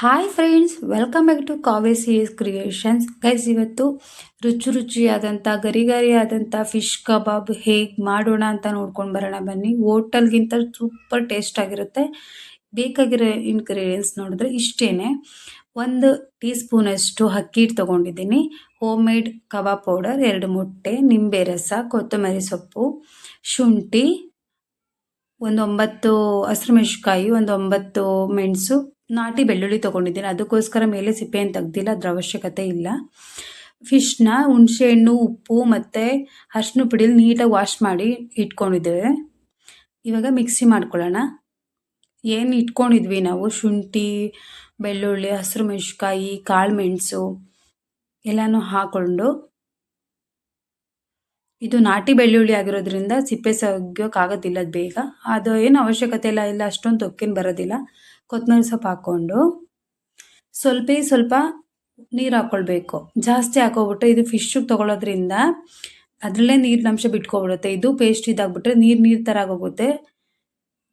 Hi friends welcome back to ಕಾವೇ C S creations guys ಇವತ್ತು ರುಚಿ ರುಚಿಯಾದಂಥ ಗರಿ ಗರಿಯಾದಂಥ ಫಿಶ್ ಕಬಾಬ್ ಹೇಗೆ ಮಾಡೋಣ ಅಂತ ನೋಡ್ಕೊಂಡು ಬರೋಣ ಬನ್ನಿ. ಹೋಟೆಲ್ಗಿಂತ ಸೂಪರ್ ಟೇಸ್ಟ್ ಆಗಿರುತ್ತೆ. ಬೇಕಾಗಿರೋ ಇನ್ಗ್ರೀಡಿಯೆಂಟ್ಸ್ ನೋಡಿದ್ರೆ ಇಷ್ಟೇ ಒಂದು ಟೀ ಸ್ಪೂನಷ್ಟು ಅಕ್ಕಿ ಹಿಟ್ಟು ತೊಗೊಂಡಿದ್ದೀನಿ. ಹೋಮ್ ಮೇಡ್ ಕಬಾಬ್ ಪೌಡರ್ ಎರಡು ಮೊಟ್ಟೆ, ನಿಂಬೆ ರಸ, ಕೊತ್ತಂಬರಿ ಸೊಪ್ಪು, ಶುಂಠಿ ಒಂದು ಒಂಬತ್ತು ಹಸಿರು ಮೆಣಸಿನ್ಕಾಯಿ ಒಂದು ಒಂಬತ್ತು ಮೆಣಸು ನಾಟಿ ಬೆಳ್ಳುಳ್ಳಿ ತೊಗೊಂಡಿದ್ದೀನಿ. ಅದಕ್ಕೋಸ್ಕರ ಮೇಲೆ ಸಿಪ್ಪೆಯನ್ನು ತೆಗ್ದಿಲ್ಲ, ಅದ್ರ ಅವಶ್ಯಕತೆ ಇಲ್ಲ. ಫಿಶ್ನ ಹುಣಸೆಹಣ್ಣು ಉಪ್ಪು ಮತ್ತು ಅರ್ಶಿನ ಪುಡಿಲಿ ನೀಟಾಗಿ ವಾಶ್ ಮಾಡಿ ಇಟ್ಕೊಂಡಿದ್ದೇವೆ. ಇವಾಗ ಮಿಕ್ಸಿ ಮಾಡ್ಕೊಳ್ಳೋಣ. ಏನು ಇಟ್ಕೊಂಡಿದ್ವಿ ನಾವು? ಶುಂಠಿ, ಬೆಳ್ಳುಳ್ಳಿ, ಹಸಿರು ಮೆಣಸಿನ್ಕಾಯಿ, ಕಾಳು ಮೆಣಸು ಎಲ್ಲನೂ ಹಾಕ್ಕೊಂಡು ಇದು ನಾಟಿ ಬೆಳ್ಳುಳ್ಳಿ ಆಗಿರೋದ್ರಿಂದ ಸಿಪ್ಪೆ ಸಗ್ಯೋಕ್ಕಾಗೋದಿಲ್ಲ ಅದು ಬೇಗ. ಅದು ಏನು ಅವಶ್ಯಕತೆ ಇಲ್ಲ ಇಲ್ಲ ಅಷ್ಟೊಂದು ತೊಕ್ಕೇನು ಬರೋದಿಲ್ಲ. ಕೊತ್ತಂಬರಿ ಸೊಪ್ಪು ಹಾಕ್ಕೊಂಡು ಸ್ವಲ್ಪ ಸ್ವಲ್ಪ ನೀರು ಹಾಕ್ಕೊಳ್ಬೇಕು ಜಾಸ್ತಿ ಹಾಕೋಬಿಟ್ರೆ ಇದು ಫಿಶ್ಶಿಗೆ ತೊಗೊಳೋದ್ರಿಂದ ಅದರಲ್ಲೇ ನೀರಿನಂಶ ಬಿಟ್ಕೊಬಿಡುತ್ತೆ. ಇದು ಪೇಸ್ಟ್ ಇದಾಗ್ಬಿಟ್ರೆ ನೀರು ನೀರು ಥರ ಆಗೋಗುತ್ತೆ.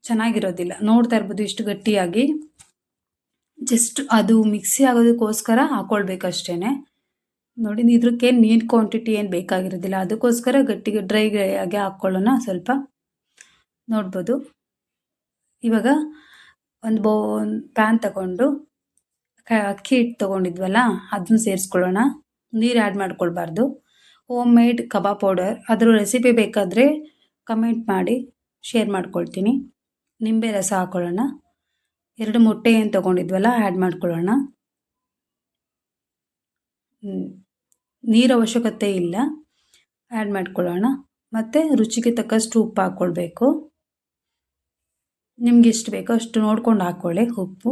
ಚೆನ್ನಾಗಿರೋದಿಲ್ಲ. ನೋಡ್ತಾ ಇರ್ಬೋದು ಇಷ್ಟು ಗಟ್ಟಿಯಾಗಿ. ಜಸ್ಟ್ ಅದು ಮಿಕ್ಸಿ ಆಗೋದಕ್ಕೋಸ್ಕರ ಹಾಕ್ಕೊಳ್ಬೇಕಷ್ಟೇ ನೋಡಿ ಇದಕ್ಕೆ ನೀರು ಕ್ವಾಂಟಿಟಿ ಏನು ಬೇಕಾಗಿರೋದಿಲ್ಲ. ಅದಕ್ಕೋಸ್ಕರ ಗಟ್ಟಿಗೆ ಡ್ರೈ ಆಗಿ ಹಾಕ್ಕೊಳ್ಳೋಣ ಸ್ವಲ್ಪ. ನೋಡ್ಬೋದು. ಇವಾಗ ಒಂದು ಬೋ ಪ್ಯಾನ್ ತಗೊಂಡು ಅಕ್ಕಿ ಹಿಟ್ಟು ತೊಗೊಂಡಿದ್ವಲ್ಲ, ಅದನ್ನ ಸೇರಿಸ್ಕೊಳ್ಳೋಣ. ನೀರು ಆ್ಯಡ್ ಮಾಡ್ಕೊಳ್ಬಾರ್ದು. ಹೋಮ್ ಮೇಡ್ ಕಬಾಬ್ ಪೌಡರ್ ಅದರ ರೆಸಿಪಿ ಬೇಕಾದರೆ ಕಮೆಂಟ್ ಮಾಡಿ ಶೇರ್ ಮಾಡ್ಕೊಳ್ತೀನಿ. ನಿಂಬೆ ರಸ ಹಾಕೊಳ್ಳೋಣ. ಎರಡು ಮೊಟ್ಟೆ ಏನು ತೊಗೊಂಡಿದ್ವಲ್ಲ ಆ್ಯಡ್ ಮಾಡ್ಕೊಳ್ಳೋಣ. ನೀರು ಅವಶ್ಯಕತೆ ಇಲ್ಲ. ಆ್ಯಡ್ ಮಾಡ್ಕೊಳ್ಳೋಣ. ಮತ್ತು ರುಚಿಗೆ ತಕ್ಕಷ್ಟು ಉಪ್ಪು ಹಾಕ್ಕೊಳ್ಬೇಕು. ನಿಮ್ಗೆ ಎಷ್ಟು ಬೇಕೋ ಅಷ್ಟು ನೋಡ್ಕೊಂಡು ಹಾಕ್ಕೊಳ್ಳಿ ಉಪ್ಪು.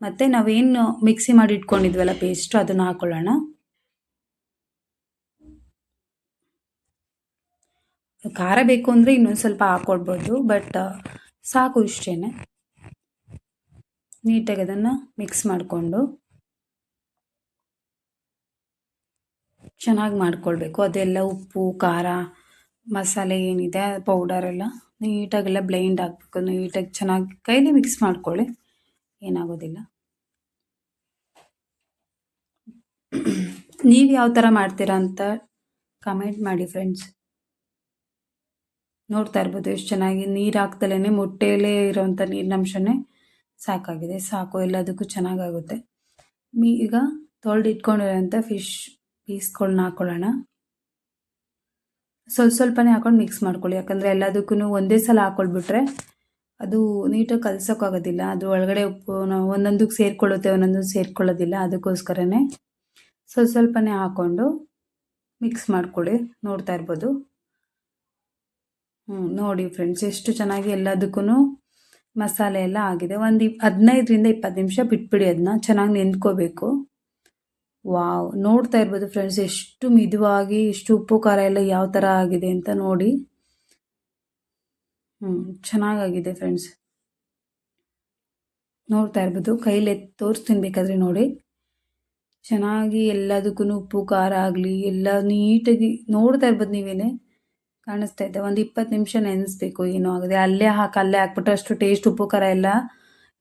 ಮತ್ತು ನಾವೇನು ಮಿಕ್ಸಿ ಮಾಡಿ ಇಟ್ಕೊಂಡಿದ್ವಲ್ಲ ಪೇಸ್ಟು ಅದನ್ನು ಹಾಕ್ಕೊಳ್ಳೋಣ ಖಾರ ಬೇಕು ಅಂದರೆ ಇನ್ನೊಂದು ಸ್ವಲ್ಪ ಹಾಕ್ಕೊಡ್ಬೋದು ಬಟ್ ಸಾಕು ಇಷ್ಟೇ ನೀಟಾಗಿ ಅದನ್ನು ಮಿಕ್ಸ್ ಮಾಡಿಕೊಂಡು ಚೆನ್ನಾಗಿ ಮಾಡ್ಕೊಳ್ಬೇಕು. ಅದೆಲ್ಲ ಉಪ್ಪು, ಖಾರ, ಮಸಾಲೆ ಏನಿದೆ ಪೌಡರೆಲ್ಲ ನೀಟಾಗೆಲ್ಲ ಬ್ಲೈಂಡ್ ಆಗಬೇಕು, ನೀಟಾಗಿ ಚೆನ್ನಾಗಿ ಕೈಲಿ ಮಿಕ್ಸ್ ಮಾಡ್ಕೊಳ್ಳಿ. ಏನಾಗೋದಿಲ್ಲ. ನೀವು ಯಾವ ಥರ ಮಾಡ್ತೀರಾ ಅಂತ ಕಮೆಂಟ್ ಮಾಡಿ ಫ್ರೆಂಡ್ಸ್ ನೋಡ್ತಾ ಇರ್ಬೋದು, ಎಷ್ಟು ಚೆನ್ನಾಗಿ ನೀರು ಹಾಕ್ದಲೇ ಮೊಟ್ಟೆಯಲ್ಲೇ ಇರೋವಂಥ ನೀರಿನಂಶನೇ ಸಾಕಾಗಿದೆ. ಸಾಕು, ಎಲ್ಲದಕ್ಕೂ ಚೆನ್ನಾಗಾಗುತ್ತೆ. ಮೀ, ಈಗ ತೊಳೆದು ಇಟ್ಕೊಂಡಿರೋಂಥ ಫಿಶ್ ಪೀಸ್ಗಳನ್ನ ಹಾಕ್ಕೊಳ್ಳೋಣ ಸ್ವಲ್ಪ ಸ್ವಲ್ಪನೇ ಹಾಕೊಂಡು ಮಿಕ್ಸ್ ಮಾಡ್ಕೊಳ್ಳಿ. ಯಾಕಂದರೆ ಎಲ್ಲದಕ್ಕೂ ಒಂದೇ ಸಲ ಹಾಕ್ಕೊಳ್ಬಿಟ್ರೆ ಅದು ನೀಟಾಗಿ ಕಲ್ಸೋಕ್ಕಾಗೋದಿಲ್ಲ. ಅದು ಒಳಗಡೆ ಉಪ್ಪು ಒಂದೊಂದಕ್ಕೆ ಸೇರಿಕೊಳ್ಳುತ್ತೆ ಒಂದೊಂದು ಸೇರಿಕೊಳ್ಳೋದಿಲ್ಲ. ಅದಕ್ಕೋಸ್ಕರನೇ ಸ್ವಲ್ಪ ಸ್ವಲ್ಪನೇ ಹಾಕ್ಕೊಂಡು ಮಿಕ್ಸ್ ಮಾಡ್ಕೊಳ್ಳಿ. ನೋಡ್ತಾ ಇರ್ಬೋದು. ಹ್ಞೂ ನೋಡಿ ಫ್ರೆಂಡ್ಸ್ ಎಷ್ಟು ಚೆನ್ನಾಗಿ ಎಲ್ಲದಕ್ಕೂ ಮಸಾಲೆ ಎಲ್ಲ ಆಗಿದೆ. ಒಂದು ಇಪ್ ಹದಿನೈದರಿಂದ ಇಪ್ಪತ್ತು ನಿಮಿಷ ಬಿಟ್ಬಿಡಿ ಅದನ್ನ ಚೆನ್ನಾಗಿ ನೆಂದ್ಕೋಬೇಕು. ವಾವ್. ನೋಡ್ತಾ ಇರ್ಬೋದು ಫ್ರೆಂಡ್ಸ್ ಎಷ್ಟು ಮಿದುವಾಗಿ ಎಷ್ಟು ಉಪ್ಪು, ಖಾರ ಎಲ್ಲ ಯಾವ ಥರ ಆಗಿದೆ ಅಂತ ನೋಡಿ. ಹ್ಞೂ ಚೆನ್ನಾಗಾಗಿದೆ ಫ್ರೆಂಡ್ಸ್ ನೋಡ್ತಾ ಇರ್ಬೋದು, ಕೈಲಿ ತೋರಿಸ್ತೀನಿ ಬೇಕಾದರೆ ನೋಡಿ. ಚೆನ್ನಾಗಿ ಎಲ್ಲದಕ್ಕೂ ಉಪ್ಪು, ಖಾರ ಆಗಲಿ, ಎಲ್ಲ ನೀಟಾಗಿ ನೋಡ್ತಾ ಇರ್ಬೋದು ನೀವೇನೆ. ಕಾಣಿಸ್ತಾ ಇದೆ, ಒಂದು ಇಪ್ಪತ್ತು ನಿಮಿಷ ನೆನೆಸ್ಬೇಕು ಏನೂ ಆಗದೆ. ಅಲ್ಲೇ ಹಾಕಿ, ಅಲ್ಲೇ ಹಾಕ್ಬಿಟ್ರೆ ಅಷ್ಟು ಟೇಸ್ಟ್ ಉಪ್ಪು, ಖಾರ ಎಲ್ಲ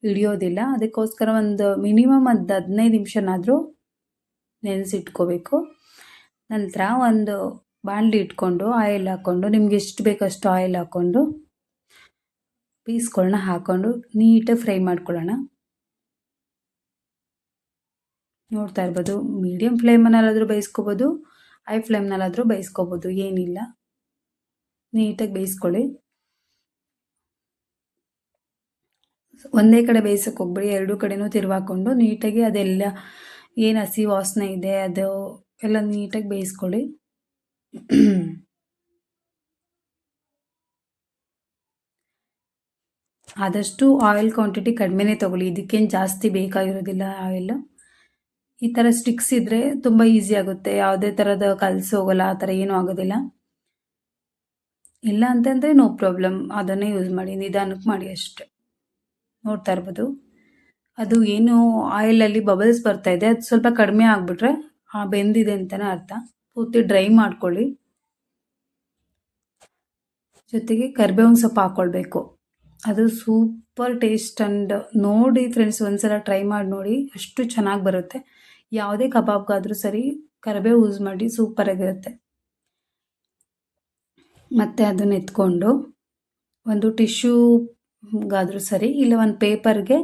ಹಿಡಿಯೋದಿಲ್ಲ. ಅದಕ್ಕೋಸ್ಕರ ಒಂದು ಮಿನಿಮಮ್ ಒಂದು ಹದಿನೈದು ನಿಮಿಷನಾದರೂ ನೆನೆಸಿಟ್ಕೋಬೇಕು. ನಂತರ ಒಂದು ಬಾಣಲಿ ಇಟ್ಕೊಂಡು ಆಯಿಲ್ ಹಾಕ್ಕೊಂಡು ನಿಮ್ಗೆ ಎಷ್ಟು ಬೇಕಷ್ಟು ಆಯಿಲ್ ಹಾಕ್ಕೊಂಡು ಪೀಸ್ಗಳನ್ನ ಹಾಕ್ಕೊಂಡು ನೀಟಾಗಿ ಫ್ರೈ ಮಾಡ್ಕೊಳ್ಳೋಣ. ನೋಡ್ತಾ ಇರ್ಬೋದು ಮೀಡಿಯಮ್ ಫ್ಲೇಮಲ್ಲಾದರೂ ಬೇಯಿಸ್ಕೋಬೋದು ಹೈ ಫ್ಲೇಮ್ನಲ್ಲಾದರೂ ಬೇಯಿಸ್ಕೋಬೋದು, ಏನಿಲ್ಲ. ನೀಟಾಗಿ ಬೇಯಿಸ್ಕೊಳ್ಳಿ. ಒಂದೇ ಕಡೆ ಬೇಯಿಸೋಕೆ ಹೋಗ್ಬೇಡಿ, ಎರಡೂ ಕಡೆನೂ ತಿರುವಾಕೊಂಡು ನೀಟಾಗಿ ಅದೆಲ್ಲ ಏನು ಹಸಿ ವಾಸನೆ ಇದೆ, ಅದು ಎಲ್ಲ ನೀಟಾಗಿ ಬೇಯಿಸ್ಕೊಳ್ಳಿ. ಆದಷ್ಟು ಆಯಿಲ್ ಕ್ವಾಂಟಿಟಿ ಕಡಿಮೆನೇ ತೊಗೊಳ್ಳಿ. ಇದಕ್ಕೇನು ಜಾಸ್ತಿ ಬೇಕಾಗಿರೋದಿಲ್ಲ ಆಯಿಲ್ ಈ ಥರ ಸ್ಟಿಕ್ಸ್ ಇದ್ದರೆ ತುಂಬ ಈಸಿ ಆಗುತ್ತೆ. ಯಾವುದೇ ಥರದ ಕಲಸಿ ಹೋಗಲ್ಲ, ಆ ಥರ ಏನೂ ಆಗೋದಿಲ್ಲ. ಇಲ್ಲ ಅಂತಂದರೆ ನೋ ಪ್ರಾಬ್ಲಮ್ ಅದನ್ನೇ ಯೂಸ್ ಮಾಡಿ. ನಿಧಾನಕ್ಕೆ ಮಾಡಿ ಅಷ್ಟೆ. ನೋಡ್ತಾ ಇರ್ಬೋದು. ಅದು ಏನು ಆಯಿಲಲ್ಲಿ ಬಬಲ್ಸ್ ಬರ್ತಾ ಇದೆ, ಅದು ಸ್ವಲ್ಪ ಕಡಿಮೆ ಆಗಿಬಿಟ್ರೆ ಬೆಂದಿದೆ ಅಂತಲೇ ಅರ್ಥ. ಪೂರ್ತಿ ಡ್ರೈ ಮಾಡ್ಕೊಳ್ಳಿ. ಜೊತೆಗೆ ಕರಿಬೇವಿನ ಸೊಪ್ಪು ಹಾಕ್ಕೊಳ್ಬೇಕು ಅದು ಸೂಪರ್ ಟೇಸ್ಟ್ ಆ್ಯಂಡ್ ನೋಡಿ ಫ್ರೆಂಡ್ಸ್ ಒಂದ್ಸಲ ಟ್ರೈ ಮಾಡಿ ನೋಡಿ, ಅಷ್ಟು ಚೆನ್ನಾಗಿ ಬರುತ್ತೆ. ಯಾವುದೇ ಕಬಾಬ್ಗಾದರೂ ಸರಿ ಕರಿಬೇವು ಯೂಸ್ ಮಾಡಿ ಸೂಪರಾಗಿರುತ್ತೆ ಮತ್ತು ಅದನ್ನ ಎತ್ಕೊಂಡು ಒಂದು ಟಿಶ್ಯೂಗಾದರೂ ಸರಿ, ಇಲ್ಲ ಒಂದು ಪೇಪರ್ಗೆ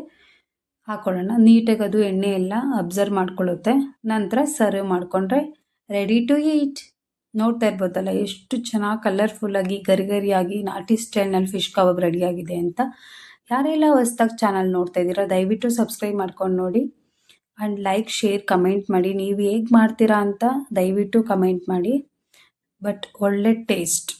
ಹಾಕೊಳ್ಳೋಣ. ನೀಟಾಗಿ ಅದು ಎಣ್ಣೆ ಎಲ್ಲ ಅಬ್ಸರ್ವ್ ಮಾಡ್ಕೊಳ್ಳುತ್ತೆ. ನಂತರ ಸರ್ವ್ ಮಾಡಿಕೊಂಡ್ರೆ ರೆಡಿ ಟು ಈಟ್ ನೋಡ್ತಾ ಇರ್ಬೋದಲ್ಲ, ಎಷ್ಟು ಚೆನ್ನಾಗಿ ಕಲರ್ಫುಲ್ಲಾಗಿ ಗರಿ ಗರಿಯಾಗಿ ನಾಟಿ ಸ್ಟೈಲ್ನಲ್ಲಿ ಫಿಶ್ ಕಬಾಬ್ ರೆಡಿಯಾಗಿದೆ ಅಂತ. ಯಾರೆಲ್ಲ ಹೊಸ್ದಾಗಿ ಚಾನಲ್ ನೋಡ್ತಾ ಇದ್ದೀರಾ, ದಯವಿಟ್ಟು ಸಬ್ಸ್ಕ್ರೈಬ್ ಮಾಡ್ಕೊಂಡು ನೋಡಿ. ಆ್ಯಂಡ್ ಲೈಕ್ ಶೇರ್ ಕಮೆಂಟ್ ಮಾಡಿ. ನೀವು ಹೇಗೆ ಮಾಡ್ತೀರಾ ಅಂತ ದಯವಿಟ್ಟು ಕಮೆಂಟ್ ಮಾಡಿ. ಬಟ್ ಒಳ್ಳೆ ಟೇಸ್ಟ್